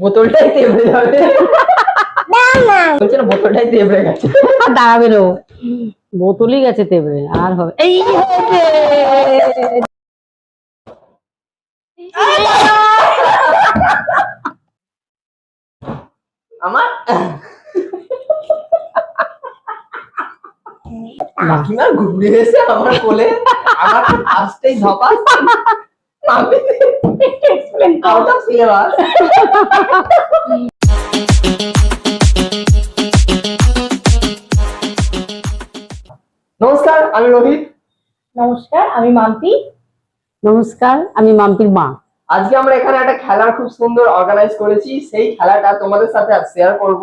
বোতলটাই তেবড়ে যাবে। বলছে না বোতলটাই তেবড়ে গেছে। দাঁড়াবে ও। বোতলই গেছে তেবড়ে আর হবে। এই আমার? কাকিমা ঘুরে এসে আমার কোলে। আমার ফার্স্টেই আউট অফ সিলেবাস নমস্কার আমি রোহিত। নমস্কার আমি মাম্পি। নমস্কার আমি মাম্পির মা। আজকে আমরা এখানে একটা খেলার খুব সুন্দর অর্গানাইজ করেছি। সেই খেলাটা তোমাদের সাথে শেয়ার করব।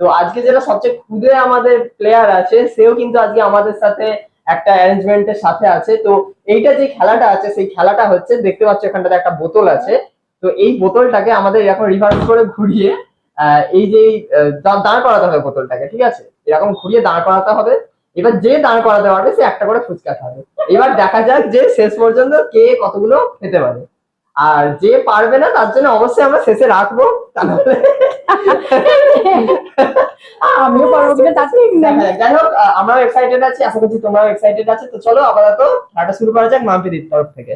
তো আজকে যেটা সবচেয়ে খুদে আমাদের প্লেয়ার আছে সেও কিন্তু আজকে আমাদের সাথে একটা অ্যারেঞ্জমেন্টের সাথে আছে। তো এইটা যে খেলাটা আছে, সেই খেলাটা হচ্ছে, দেখতে পাচ্ছ এখানটাতে একটা বোতল আছে। তো এই বোতলটাকে আমাদের এরকম রিভার্স করে ঘুরিয়ে এই যে দাঁড় করাতে হবে বোতলটাকে, ঠিক আছে? এরকম ঘুরিয়ে দাঁড় করাতে হবে। এবার যে দাঁড় করাতে পারবে, সে একটা করে ফুচকা খাবে। এবার দেখা যাক যে শেষ পর্যন্ত কে কতগুলো খেতে পারে। আর যে পারবে না তার জন্য অবশ্যই আমরা শেষে রাখব। তাহলে আমিও পারব কিনা তা ঠিক নেই হ্যাঁ, যাই হোক আমরাও এক্সাইটেড আছি আশা করছি তোমরাও এক্সাইটেড আছো। তো চলো আপাতত শুরু করা যাক মাম্পিদির তরফ থেকে।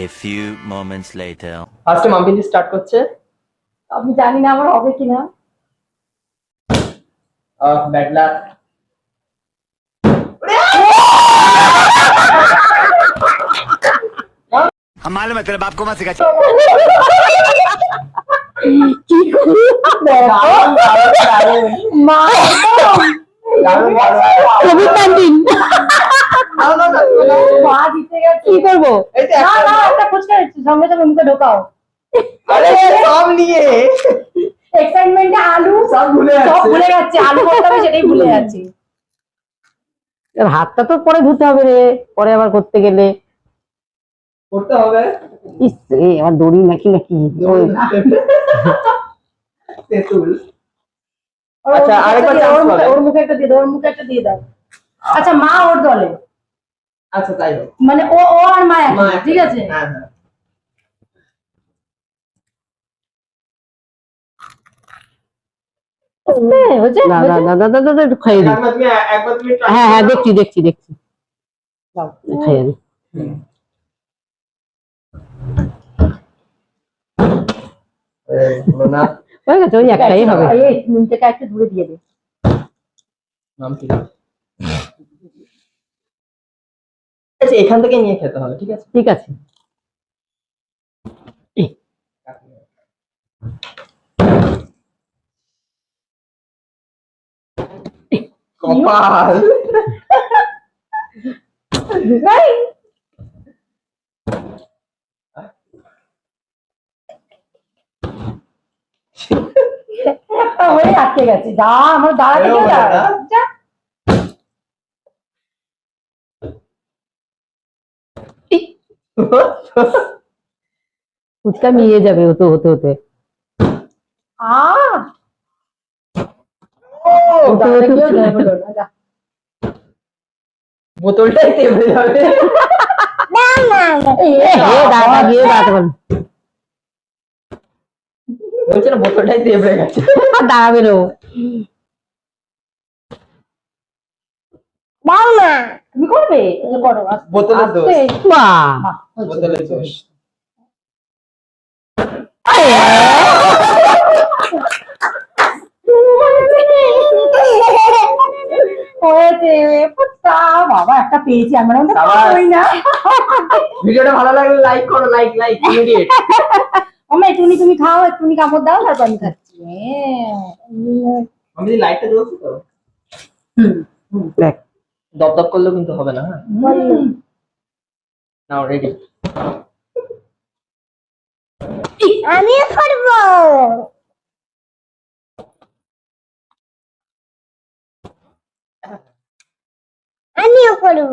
A few moments later. ফার্স্টে মাম্পিদি স্টার্ট করছে। আমি জানি না আমার হবে কিনা। ব্যাড লাক हम मालूम है तेरे बाप को मत सिखा কি করবো? দারুণ, দারুণ, দারুণ। মা দারুণ, দারুণ। COVID-19 দাও, দাও, দাও, দাও। মা জিতে গেছে কি করবো এই তো না একটা না একটা ফুচকা দিচ্ছি, সঙ্গে সঙ্গে মুখে ঢোকাও আরে সব নিয়ে এক্সাইটমেন্টে আলু সব ভুলে সব যাচ্ছে ভুলে যাচ্ছে আলু করতে হবে সেটাই ভুলে যাচ্ছি এবার হাতটা তো পরে ধুতে হবে রে পরে আবার করতে গেলে করতে হবে ইস রে আমার দড়ি নাকি নাকি ওই তেঁতুল ওর আচ্ছা, মুখে আরেকবার একটা দিয়ে- chance ওর মুখে- করে। ওর মুখে একটা দিয়ে দাও ওর মুখে একটা দিয়ে দাও আচ্ছা মা ওর দলে আচ্ছা তাই হোক মানে ও ও আর মা মা একই, ঠিক আছে হ্যাঁ হ্যাঁ হয়েছে না না না না না, না, না, একটু খাইয়ে দিই একবার তুমি একবার তুমি try হ্যাঁ হ্যাঁ করো। দেখছি দেখছি দেখছি দাও। খাইয়ে দিই হুম। এই, হলো না হয়ে গেছে ওই একটাই হবে এই নুনটাকে একটু দূরে দিয়ে দে নাম কি আচ্ছা এখান থেকে নিয়ে খেতে হবে ঠিক আছে ঠিক আছে কপাল। নাই একটা হয়ে আটকে গেছে। যা আমার দাঁড়াতে এরকম গেলে হয় না? যা। ফুচকা মিয়ে যাবে হতে হতে হতে। আহ ও, দাঁড়াতে গিয়েও জয় হলো না, যা। বোতলটাই তেমড়ে যাবে। এই, এ, দাঁড়া গিয়ে দাঁড়াতে পারবে বলছে না বোতলটাই তেমড়ে গেছে। আর দাঁড়াবে না ও। তুমি করবে করো বোতলের দোষ। আস্তে। বাহ বাহ, হয়েছে। বোতলের দোষ বাবা একটা পেয়েছি আমরা না ভিডিওটা ভালো লাগলে লাইক করো লাইক লাইক ইমিডিয়েট মামা একটুনি তুমি খাও একটুনি কাপড় দাও তারপর আমি খাচ্ছি। আমি যদি লাইটটা জ্বলছি তো। দেখ। দপ দপ করলেও কিন্তু হবে না হ্যাঁ। নাও রেডি আমিও করব। আমিও করব।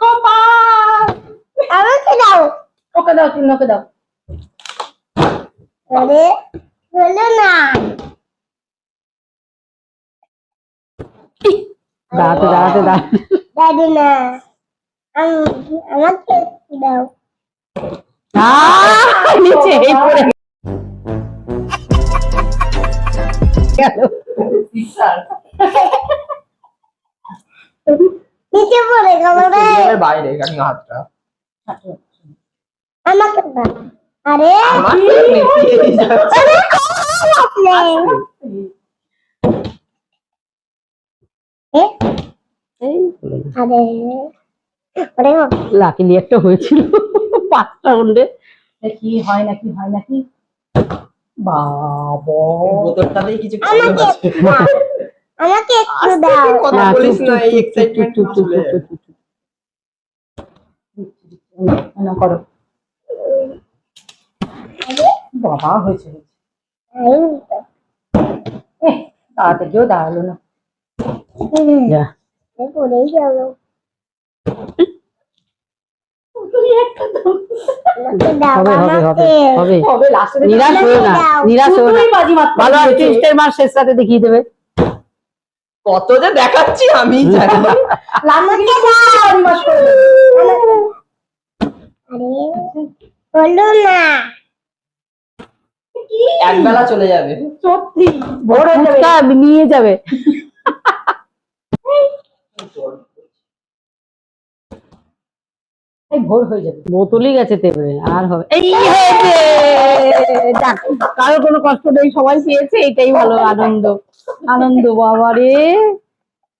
কপাল! আমাকে দাও। ওকে দাও তুমি ওকে দাও। আরে বলো না। দাঁড়াতে দাঁড়াতে দাঁড়াতে। না। আমাকে দাও। নিচে পড়ে বাইরে আমাকে আরে। লাকিলি একটা হয়েছিল পাঁচ রাউন্ডে কি হয় নাকি হয় নাকি বাবা বোতলটাতেই কিছু আমাকে একটু দাও কথা বলিস না এই এক্সাইটমেন্ট করো বাবা হয়েছে দাঁড়াল না। দেখিয়ে দেবে। কত যে দেখাচ্ছি আমি না। একবেলা চলে যাবে। সত্যি। ভোর হয়ে নিয়ে যাবে। ভোর হয়ে যাবে। বোতলই গেছে তেবড়ে আর হবে। এই হয়েছে কারও কোনো কষ্ট নেই সবাই পেয়েছে এটাই ভালো আনন্দ। আনন্দ বাবা রে।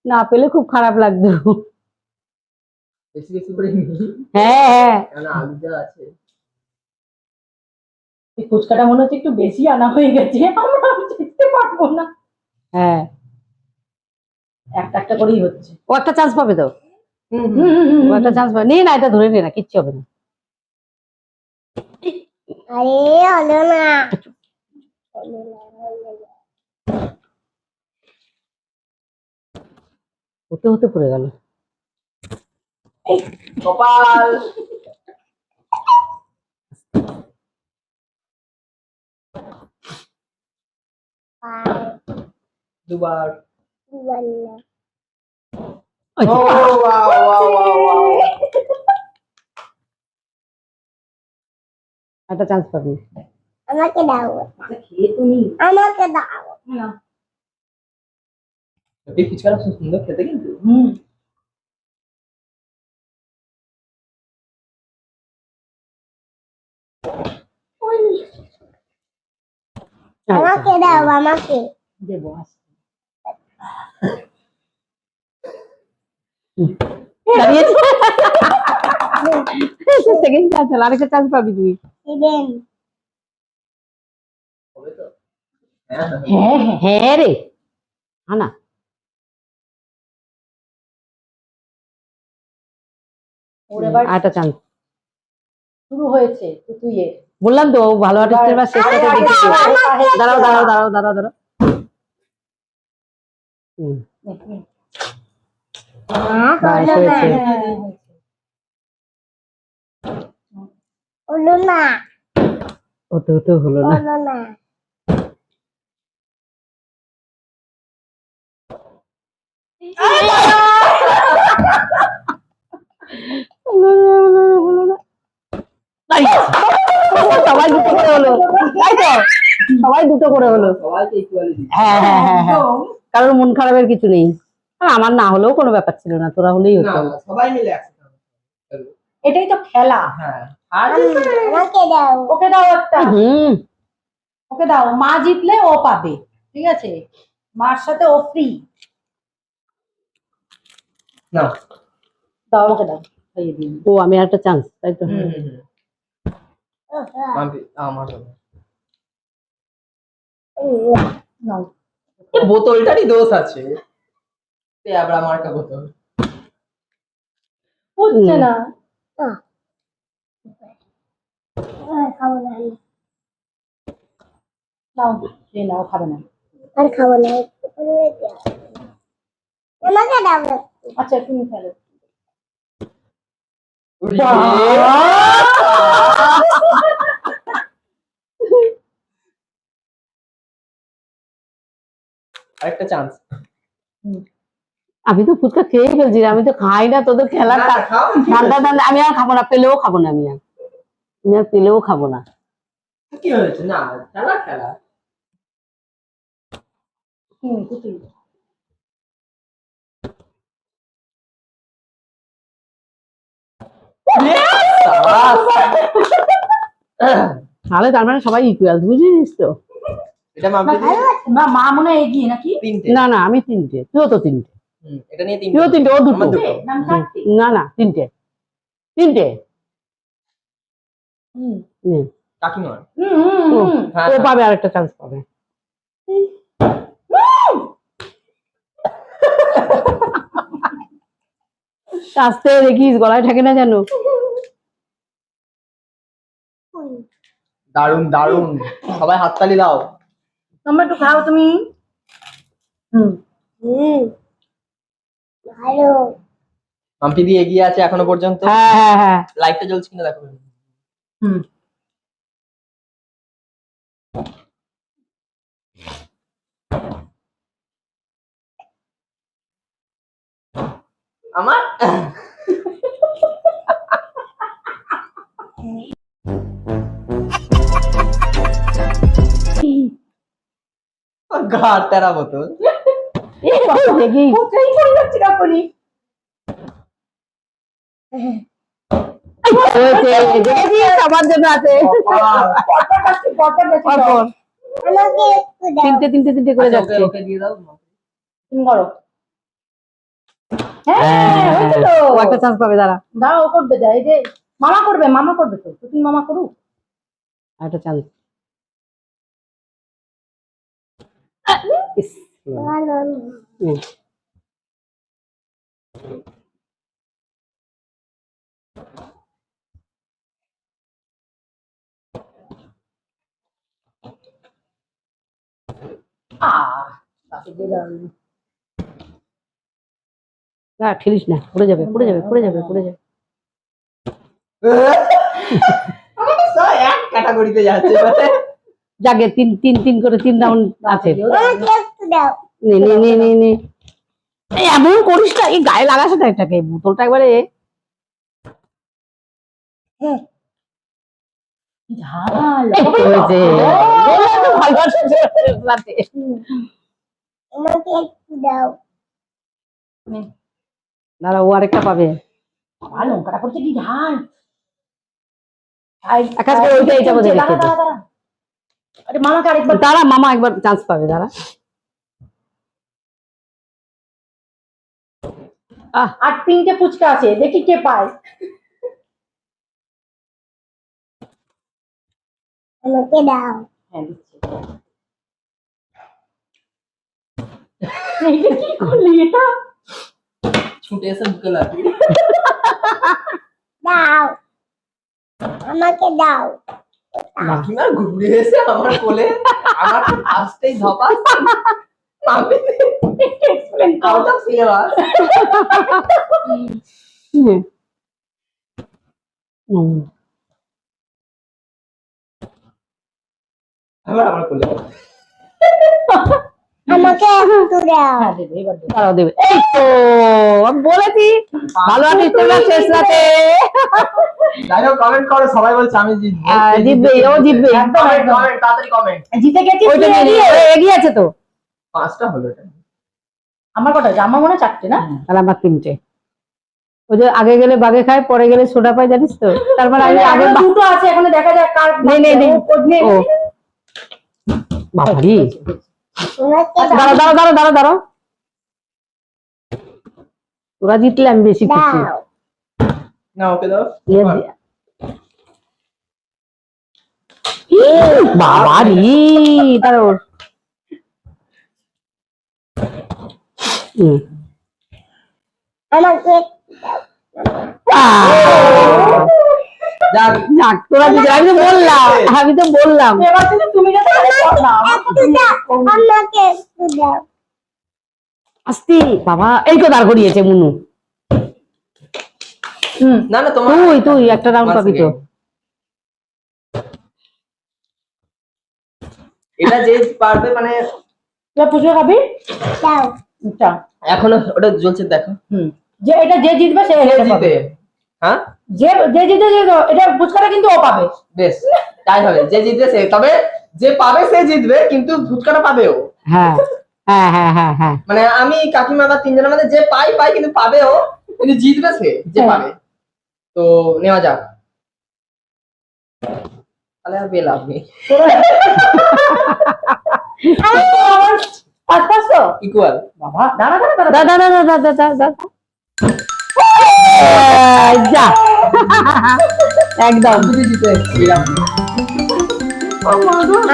না পেলে খুব খারাপ লাগতো। হ্যাঁ হ্যাঁ। আছে। এই ফুচকাটা মনে হচ্ছে একটু বেশি আনা হয়ে গেছে আমরা যেতে পারব না। হ্যাঁ। একটা একটা করেই হচ্ছে। ও একটা চান্স পাবে তো? ও একটা চান্স পাবে। নে না এটা ধরে নে না কিচ্ছু হবে না। আরে হলো। হতে হতে পড়ে গেল। কপাল পায়ে দুবার বলল। ওই ও যে, বাহ, বাহ, বাহ, বাহ। একটা চান্স পাবি আমাকে দাও খেয়ে তুমি আমাকে দাও না এই ফুচকাটা খুব সুন্দর খেতে কিন্তু হুম আমাকে দাও আমাকে। দেবো আস। দাঁড়িয়েছে সেকেন্ড চান্স হলো আরেকটা চান্স পাবি তুই। দিবেন হবে তো হ্যাঁ হ্যাঁ। হ্যাঁ রে। আনা। চান্স শুরু হয়েছে তুই এ। বললাম তো ভালো আর্টিস্টের বা শেষ রাতে দেখিয়ে দেবে দাঁড়াও দাঁড়াও দাঁড়াও দাঁড়াও দাঁড়াও হুম, হলো না। হতে হতে হলো না। হলো না হলো না, হলো না, হলো না। তাই। সবাই দুটো করে হলো? তাই তো? সবাই দুটো করে হলো। হ্যাঁ হ্যাঁ হ্যাঁ হ্যাঁ। কারোর মন খারাপের কিছু নেই। আর আমার না হলেও কোনো ব্যাপার ছিল না তোরা হলেই হতো। সবাই মিলে এটাই তো খেলা। হ্যাঁ আর ওকে দাও। একটা। হুম। ওকে দাও। মা জিতলে ও পাবে। ঠিক আছে? মার সাথে ও ফ্রি না। দাও আমাকে দাও। ও আমি একটা চান্স তাই তো হুম, হুম, হুম। মাম্পি, আমার বোতলটারই দোষ আছে। আবার মার্কা বোতল। হচ্ছে না। খাব না নাও খেয়ে নাও খাবে না। আর খাব না একটু করে দাও। আমাকে দাও আচ্ছা তুমি ফেলো আরেকটা চান্স আমি তো ফুচকা খেয়ে ফেলছি আমি তো খাই না তোদের খেলার ঠান্ডা ঠান্ডা আমি আর খাব না পেলেও খাব না আমি আর। আমি আর পেলেও খাব না। কি হয়েছে? না খেলা খেলা। হুম। তাহলে তার মানে সবাই ইকুয়াল বুঝিস তো? এটা না, মাম্পি দিয়ে? ভালো লাগছে। না মা মনে এগিয়ে নাকি? তিনটে। না না আমি তিনটে। তুইও তো তিনটে। এটা নিয়ে তিনটে। তুইও তিনটে ও দুটো। আমার দুটো। এ, না, না না তিনটে। তিনটে? হুম। কাকিমার হুম, হুম, ও, হুম। ও। পাবে আরেকটা চান্স পাবে। আস্তে দেখিস গলায় থাকে না জানো দারুণ দারুণ সবাই হাততালি দাও। তোমরা একটু খাও তুমি। হুম। হুম। ভালো। মাম্পি এগিয়ে আছে এখনও পর্যন্ত। হ্যাঁ হ্যাঁ হ্যাঁ। লাইটটা জ্বলছে কিনা দেখো। হুম। আমার? যাচ্ছে পরপর। আমাকে একটু তিনটে তিনটে তিনটে করে যাচ্ছে। করো চান্স পাবে দাঁড়া। ও করবে যা এই যে মামা করবে মামা করবে তো। তো তুমি মামা করুক। একটা চান্স না ঠেলিস না পড়ে যাবে পড়ে যাবে পড়ে যাবে পড়ে যাবে ক্যাটাগরিতে যাচ্ছে। যাকে তিন তিন তিন করে তিন রাউন্ড আছে। এমন করিস না এই গায়ে লাগাস না এটাকে বোতলটা একবারে। দাঁড়া ও আরেকটা পাবে। লঙ্কাটা করছে কি ঝাল? ওইটা দাঁড়া, রেখে দে। দাঁড়া, দাঁড়া। আরে মামাকে আরেকবার দাঁড়া মামা একবার চান্স পাবে দাঁড়া আহ আর তিনটে ফুচকা আছে দেখি কে পায় আমাকে দাও হ্যাঁ দিচ্ছি এইটা কি করলি এটা ছুটে এসে বুকে লাগবে দাও আমাকে দাও ঘুরে এসে আমার কোলে আমার ফার্স্টেই ধপা আমাকে দাও। হ্যাঁ দেবে। এই তো আমি বলেছি। ভালো আর্টিস্ট শেষ রাতে। যাই হোক কমেন্ট করো সবাই বলছে আমি জিতবো। জিতবে ও জিতবে? একদম কমেন্ট একদম তাড়াতাড়ি কমেন্ট জিতে গেছিস ওইটা এগিয়ে। আছে তো? পাঁচটা হলো এটা। আমার কটা আছে? আমার মনে হয় চারটে না? তাহলে আমার তিনটে। ওই যে আগে গেলে বাগে খায় পরে গেলে সোডা পায় জানিস তো? তার মানে আমি আগে দুটো আছে এখানে দেখা যাক কার নে, নে, নে। ও, নে, ও। নে। বাবারি আমাকে দাঁড়া দাঁড়া দাঁড়া দাঁড়া দাঁড়া তোরা জিতলে আমি বেশি খুশি। না ওকে দাও। ইয়ে ওর আমাকে যাক যাক তোরা আমি তো বললাম আমি তো বললাম। তুমি আমাকে দাও। আস্তে বাবা এই তো দাঁড় করিয়েছে মুনু। না না তোমার তুই তুই একটা রাউন্ড পাবি তো। এটা যে পারবে মানে তুই পুজো খাবি? দাও। এখনও ওটা জ্বলছে দেখো। হুম। যে এটা যে জিতবে সে পাবে। হ্যাঁ? যে যে জিতে যে এটা ফুচকাটা কিন্তু ও পাবে। বেশ তাই হবে। যে জিতবে সে তবে যে পাবে সে জিতবে কিন্তু ফুচকাটা পাবে ও। হ্যাঁ। হ্যাঁ হ্যাঁ হ্যাঁ হ্যাঁ। মানে আমি কাকিমা বা তিনজনের মধ্যে যে পাই পাই কিন্তু পাবে ও কিন্তু জিতবে সে যে পাবে। তো নেওয়া যাক। তাহলে আর আপনি একদম।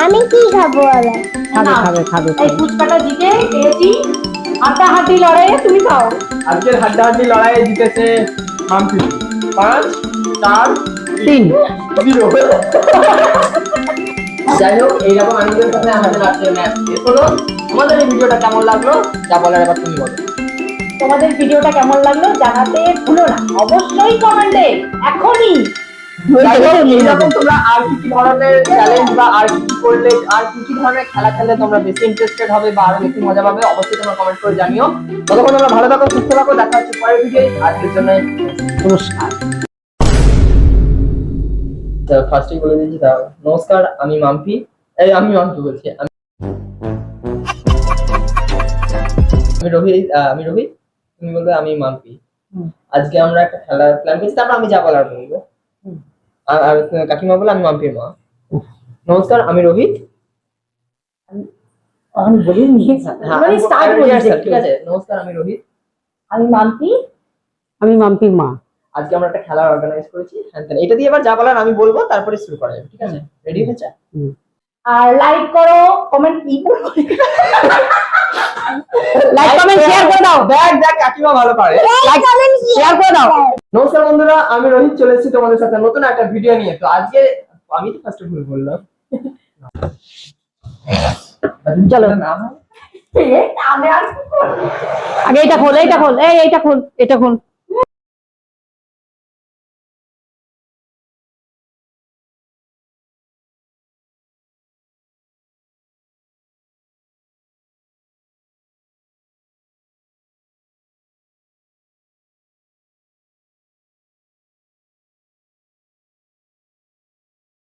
আমি কি খাব খাবে খাবে খাবে এই ফুচকাটা জিতে পেয়েছি হাড্ডাহাড্ডি লড়াইয়ে তুমি খাও। আজকের হাড্ডাহাড্ডি লড়াইয়ে জিতেছে মামপি পাঁচ চার তিন। জিরো। যাই হোক এইরকম আনন্দের সাথে আমাদের আজকের ম্যাচ শেষ হলো। তোমাদের এই ভিডিওটা কেমন লাগল যা বলার এবার তুমি বলো। তোমাদের ভিডিওটা কেমন লাগল জানাতে ভুলো না। অবশ্যই কমেন্টে এখনই তোমরা আর কি কি ধরনের চ্যালেঞ্জ বা আর কি কি করলে আর কি কি ধরনের খেলা খেললে তোমরা বেশি ইন্টারেস্টেড হবে বা আরও বেশি মজা পাবে অবশ্যই তোমরা কমেন্ট করে জানিও। ততক্ষণ তোমরা ভালো থাকো সুস্থ থাকো দেখা হচ্ছে পরের ভিডিও আজকের জন্য পুরস্কার ফার্স্টেই বলে তাও নমস্কার আমি মাম্পি। এই আমি মাম্পি বলছি আমি আমি রোহিত আহ, আমি রোহিত। তুমি বলবে আমি মাম্পি। আজকে আমরা একটা খেলা প্ল্যান করছি তারপর আমি যা বলার বলব। আর কাকিমা বলে আমি মাম্পির মা নমস্কার আমি রোহিত। আমি বলি হ্যাঁ মানে স্টার্ট করি ঠিক আছে। নমস্কার আমি রোহিত। আমি মানতি আমি মাম্পির মা আজকে আমরা একটা খেলা অর্গানাইজ করেছি। হ্যান এটা দিয়ে এবার যা বলার আমি বলব তারপরে শুরু করা যাবে ঠিক আছে? রেডি হয়েছে? আর লাইক করো কমেন্ট কি? লাইক কমেন্ট শেয়ার করে দাও। দেখ দেখ কাকিমা ভালো পারে। লাইক শেয়ার করে দাও। নমস্কার বন্ধুরা আমি রোহিত চলে এসেছি তোমাদের সাথে নতুন একটা ভিডিও নিয়ে। তো আজকে আমি তো ফার্স্ট ভুল বললাম। চলো। আগে এটা খোল এটা খোল এই এটা খোল এটা খোল।